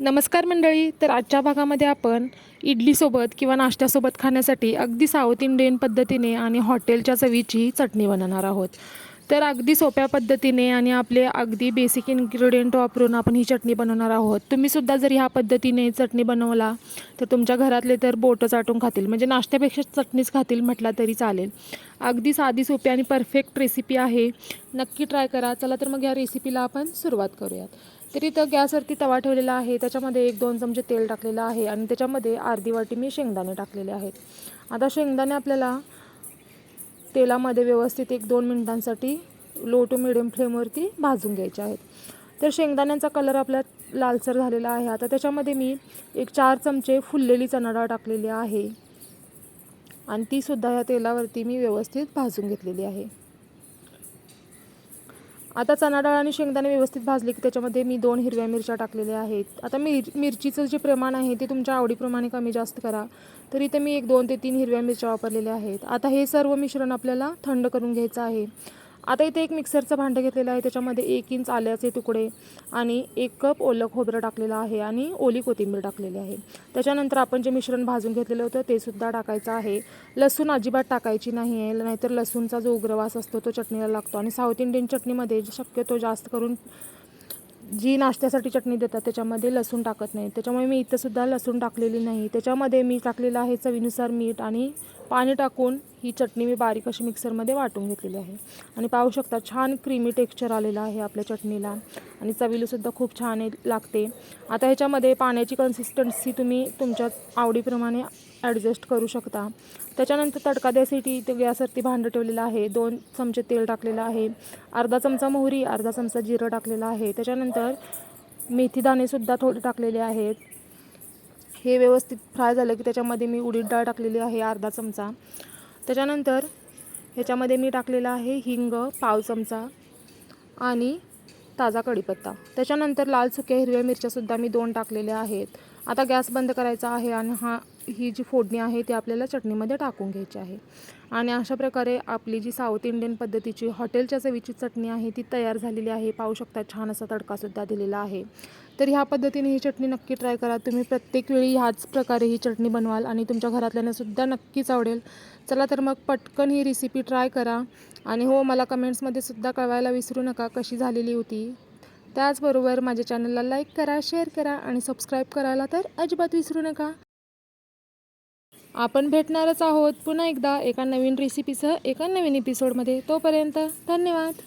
नमस्कार मंडळी तर आजच्या भागामध्ये आपण इडलीसोबत किंवा नाश्त्यासोबत खाण्यासाठी अगदी साऊथ इंडियन पद्धतीने आणि हॉटेलच्या चवीची चटणी बनवणार आहोत. तर अगदी सोप्या पद्धतीने आणि आपले अगदी बेसिक इन्ग्रेडियंट वापरून आपण ही चटणी बनवणार आहोत. तुम्हीसुद्धा जर ह्या पद्धतीने चटणी बनवला तर तुमच्या घरातले तर बोटं चाटून खातील. म्हणजे नाश्त्यापेक्षा चटणीच खातील म्हटला तरी चालेल. अगदी साधी सोपी आणि परफेक्ट रेसिपी आहे. नक्की ट्राय करा. चला तर मग या रेसिपीला आपण सुरुवात करूयात. तर इथं गॅसवरती तवा ठेवलेला आहे. त्याच्यामध्ये एक दोन चमचे तेल टाकलेलं आहे आणि त्याच्यामध्ये अर्धी वाटी मी शेंगदाणे टाकलेले आहेत. आता शेंगदाणे आपल्याला तेलामध्ये व्यवस्थित एक दोन मिनिटांसाठी लो टू मिडियम फ्लेमवरती भाजून घ्यायचे आहेत. तर शेंगदाण्यांचा कलर आपला लालसर झालेला आहे. आता त्याच्यामध्ये मी एक चार चमचे फुललेली चणाडाळ टाकलेली आहे. आणि तीसुद्धा या तेलावरती मी व्यवस्थित भाजून घेतलेली आहे. आता चणा डाळ आणि शेंगदाणे व्यवस्थित भाजले की त्याच्यामध्ये मी दोन हिरव्या मिरच्या टाकलेल्या आहेत. आता मिर मिरचीचं जे प्रमाण आहे ते तुमच्या आवडीप्रमाणे कमी जास्त करा. तर इथे मी एक दोन ते तीन हिरव्या मिरच्या वापरलेल्या आहेत. आता हे सर्व मिश्रण आपल्याला थंड करून घ्यायचं आहे. आता इथे एक मिक्सरचं भांडं घेतलेलं आहे. त्याच्यामध्ये एक इंच आल्याचे तुकडे आणि एक कप ओलं खोबरं टाकलेलं आहे आणि ओली कोथिंबीर टाकलेली आहे. त्याच्यानंतर आपण जे मिश्रण भाजून घेतलेलं होतं ते सुद्धा टाकायचं आहे. लसूण अजिबात टाकायची नाही आहे. नाहीतर लसूणचा जो उग्रवास असतो तो चटणीला लागतो आणि साऊथ इंडियन चटणीमध्ये शक्यतो जास्त करून जी नाश्त्यासाठी चटणी देतात त्याच्यामध्ये लसूण टाकत नाही. त्याच्यामुळे मी इथंसुद्धा लसूण टाकलेली नाही. त्याच्यामध्ये मी टाकलेलं आहे चवीनुसार मीठ आणि पाणी टाकून ही चटणी मी बारीक अशी मिक्सरमध्ये वाटून घेतलेली आहे. आणि पाहू शकता छान क्रीमी टेक्स्चर आलेलं आहे आपल्या चटणीला. आणि चवीलासुद्धा खूप छान आहे- लागते. आता ह्याच्यामध्ये पाण्याची कन्सिस्टन्सी तुम्ही तुमच्या आवडीप्रमाणे ॲडजस्ट करू शकता. त्याच्यानंतर तडका द्यासाठी ते गॅसवरती भांडं ठेवलेलं आहे. दोन चमचे तेल टाकलेलं आहे. अर्धा चमचा मोहरी अर्धा चमचा जिरं टाकलेलं आहे. त्याच्यानंतर मेथी दाणेसुद्धा थोडे टाकलेले आहेत. हे व्यवस्थित फ्राय झालं की त्याच्यामध्ये मी उडीद डाळ टाकलेली आहे अर्धा चमचा. त्याच्यानंतर ह्याच्यामध्ये मी टाकलेला आहे हिंग पाव चमचा आणि ताजा कढीपत्ता. त्याच्यानंतर लाल सुक्या हिरव्या मिरच्यासुद्धा मी दोन टाकलेल्या आहेत. आता गॅस बंद करायचा आहे आणि हा ही जी फोडणी आहे ती आपल्याला चटणीमध्ये टाकून घ्यायची आहे. आणि अशा प्रकारे आपली जी साऊथ इंडियन पद्धतीची हॉटेलच्या चवीची चटणी आहे ती तयार झालेली आहे. पाहू शकता छान असा तडकासुद्धा दिलेला आहे. तर ह्या पद्धतीने ही चटणी नक्की ट्राय करा. तुम्ही प्रत्येक वेळी ह्याच प्रकारे ही चटणी बनवाल आणि तुमच्या घरातल्यांनासुद्धा नक्कीच आवडेल. चला तर मग पटकन ही रेसिपी ट्राय करा. आणि हो मला कमेंट्समध्ये सुद्धा कळवायला विसरू नका कशी झालेली होती. त्याचबरोबर माझ्या चॅनलला लाईक करा शेअर करा आणि सबस्क्राईब करायला तर अजिबात विसरू नका. आपण भेटणारच आहोत पुन्हा एकदा एका नवीन रेसिपीसह एका नवीन एपिसोडमध्ये तोपर्यंत धन्यवाद.